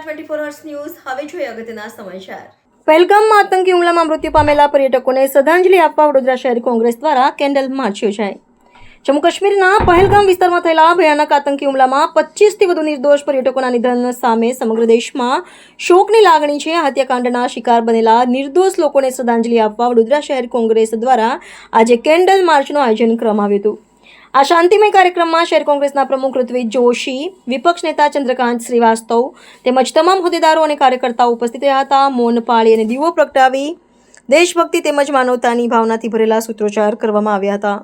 Twenty four hours news, હવે જોઈએ અગત્યના સમાચાર. પહેલગામમાં આતંકી હુમલામાં મૃત્યુ પામેલા પર્યટકોને શ્રદ્ધાંજલિ આપવા વડોદરા શહેર કોંગ્રેસ દ્વારા કેન્ડલ માર્ચ યોજાઈ જમ્મુ કાશ્મીરના પહેલગામ વિસ્તારમાં થયેલા ભયાનક આતંકી હુમલામાં પચીસથી વધુ નિર્દોષ પર્યટકોના નિધન સામે સમગ્ર દેશમાં શોકની લાગણી છે. હત્યાકાંડના શિકાર બનેલા નિર્દોષ લોકોને શ્રદ્ધાંજલિ આપવા વડોદરા શહેર કોંગ્રેસ દ્વારા આજે કેન્ડલ માર્ચનું આયોજન કરવામાં આવ્યું હતું. આ શાંતિમય કાર્યક્રમમાં શહેર કોંગ્રેસના પ્રમુખ ઋત્વિજ જોશી, વિપક્ષ નેતા ચંદ્રકાંત શ્રીવાસ્તવ તેમજ તમામ હોદ્દેદારો અને કાર્યકર્તાઓ ઉપસ્થિત રહ્યા હતા. મૌન પાળી અને દીવો પ્રગટાવી દેશભક્તિ તેમજ માનવતાની ભાવનાથી ભરેલા સૂત્રોચ્ચાર કરવામાં આવ્યા હતા.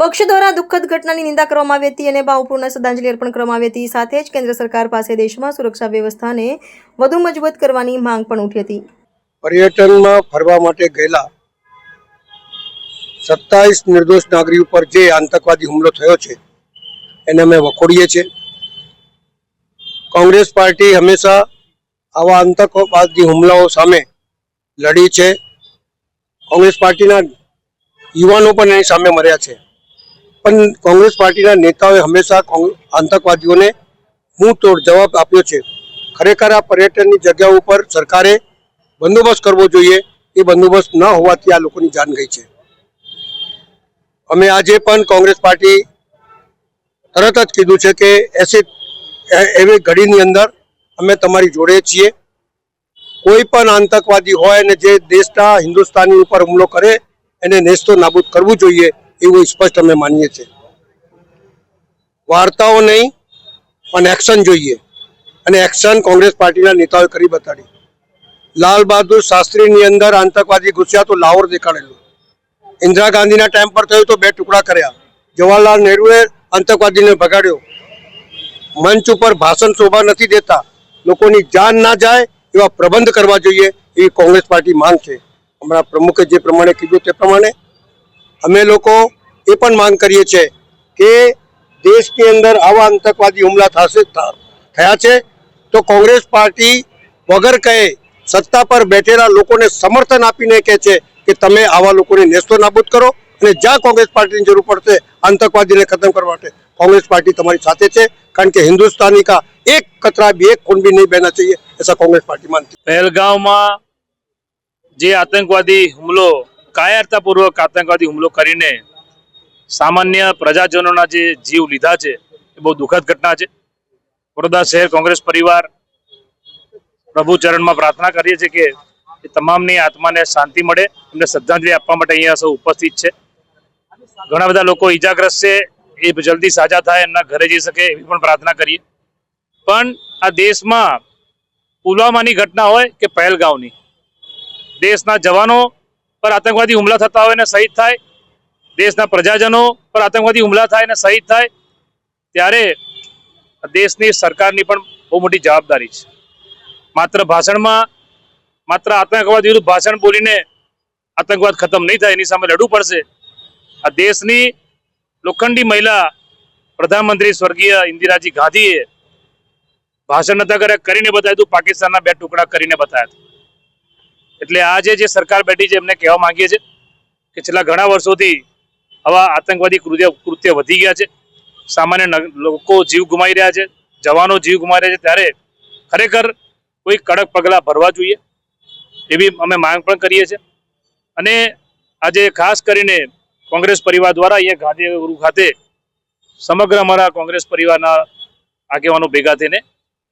પક્ષ દ્વારા દુઃખદ ઘટનાની નિંદા કરવામાં આવી હતી અને ભાવપૂર્ણ શ્રદ્ધાંજલિ અર્પણ કરવામાં આવી હતી. સાથે જ કેન્દ્ર સરકાર પાસે દેશમાં સુરક્ષા વ્યવસ્થાને વધુ મજબૂત કરવાની માંગ પણ ઉઠી હતી. પર્યટનમાં ફરવા માટે ગયેલા સત્તાવીસ નિર્દોષ નાગરિક ઉપર જે આતંકવાદી હુમલો થયો છે, એને અમે વખોડીએ છીએ. કોંગ્રેસ પાર્ટી હંમેશા આવા આતંકવાદી હુમલાઓ સામે લડી છે. કોંગ્રેસ પાર્ટીના યુવાનો પણ એની સામે મર્યા છે. પણ કોંગ્રેસ પાર્ટીના નેતાઓએ હંમેશા આતંકવાદીઓને હું તોડ જવાબ આપ્યો છે. ખરેખર આ પર્યટનની જગ્યા ઉપર સરકારે બંદોબસ્ત કરવો જોઈએ. એ બંદોબસ્ત ન હોવાથી આ લોકોની જાન ગઈ છે. અમે આજે પણ કોંગ્રેસ પાર્ટી તરત જ કીધું છે કે એસી એવી ઘડીની અંદર અમે તમારી જોડે છીએ. કોઈ પણ આતંકવાદી હોય અને જે દેશના હિન્દુસ્તાની ઉપર હુમલો કરે, એને નેસ્તો નાબૂદ કરવું જોઈએ એવું સ્પષ્ટ અમે માનીએ છીએ. વાર્તાઓ નહીં, પણ એક્શન જોઈએ. અને એક્શન કોંગ્રેસ પાર્ટીના નેતાઓએ કરી બતાડી. લાલ બહાદુર શાસ્ત્રીની અંદર આતંકવાદી ઘૂસ્યા તો લાહોર દેખાડેલું. ઇન્દિરા ગાંધીના ટાઈમ પર થયું તો બે ટુકડા કર્યા. જવાહરલાલ નહેરુએ આતંકવાદીને ભગાડ્યો. મંચ ઉપર ભાષણ શોભા નથી દેતા. લોકોની જાન ના જાય એવા પ્રબંધ કરવા જોઈએ એવી કોંગ્રેસ પાર્ટી માંગ છે. હમણાં પ્રમુખે જે પ્રમાણે કીધું તે પ્રમાણે અમે લોકો એ પણ માંગ કરીએ છીએ કે દેશની અંદર આવા આતંકવાદી હુમલા થશે થયા છે તો કોંગ્રેસ પાર્ટી વગર કહે સત્તા પર બેઠેલા લોકોને સમર્થન આપીને કહે છે કે તમે આવા લોકોને નેસ્તો નાબૂદ કરો અને જ્યાં કોંગ્રેસ પાર્ટીની જરૂર પડશે, આતંકવાદીને ખતમ કરવા માટે કોંગ્રેસ પાર્ટી તમારી સાથે છે, કારણ કે હિન્દુસ્તાની કા એક કતરા ભી એક ખૂન ભી નહીં બહેના ચાહીએ એસા કોંગ્રેસ પાર્ટી માનતી પહેલગાંવમાં જે આતંકવાદી હુમલો, કાયરતાપૂર્વક આતંકવાદી હુમલો કરીને સામાન્ય પ્રજાજનોના જે જીવ લીધા છે, એ બહુ દુઃખદ ઘટના છે. વડોદરા શહેર કોંગ્રેસ પરિવાર પ્રભુ ચરણમાં પ્રાર્થના કરીએ છીએ કે એ તમામની આત્માને શાંતિ મળે. એમને શ્રદ્ધાંજલિ આપવા માટે અહીંયા સૌ ઉપસ્થિત છે. ઘણા બધા લોકો ઈજાગ્રસ્ત છે. એ જલ્દી સાજા થાય, એમના ઘરે જઈ શકે એવી પણ પ્રાર્થના કરીએ. પણ આ દેશમાં પુલવામાની ઘટના હોય કે પહેલગાંવની દેશના જવાનો પર આતંકવાદી હુમલા થતા હોય ને શહીદ થાય. દેશના પ્રજાજનો પર આતંકવાદી હુમલા થાય ને શહીદ થાય. ત્યારે દેશની સરકારની પણ બહુ મોટી જવાબદારી છે. માત્ર ભાષણમાં માત્ર આતંકવાદ વિરુદ્ધ ભાષણ બોલીને આતંકવાદ ખતમ નહીં થાય, એની સામે લડવું પડશે. આ દેશની લોખંડી મહિલા પ્રધાનમંત્રી સ્વર્ગીય ઇન્દિરાજી ગાંધીએ ભાષણ નતા કર્યા, કરીને બતાવ્યું હતું, પાકિસ્તાનના બે ટુકડા કરીને બતાવ્યા એટલે આજે જે સરકાર બેઠી છે, એમને કહેવા માંગીએ છીએ કે છેલ્લા ઘણા વર્ષોથી આવા આતંકવાદી કૃત્ય કૃત્ય વધી ગયા છે. સામાન્ય લોકો જીવ ગુમાવી રહ્યા છે, જવાનો જીવ ગુમાવી રહ્યા છે. ત્યારે ખરેખર કોઈ કડક પગલાં ભરવા જોઈએ. એવી અમે માંગ પણ કરીએ છીએ. અને આજે ખાસ કરીને કોંગ્રેસ પરિવાર દ્વારા અહીંયા ગાંધીનગર ખાતે સમગ્ર અમારા કોંગ્રેસ પરિવારના આગેવાનો ભેગા થઈને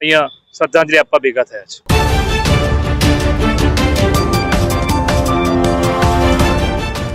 અહીંયા શ્રદ્ધાંજલિ આપવા ભેગા થયા છે.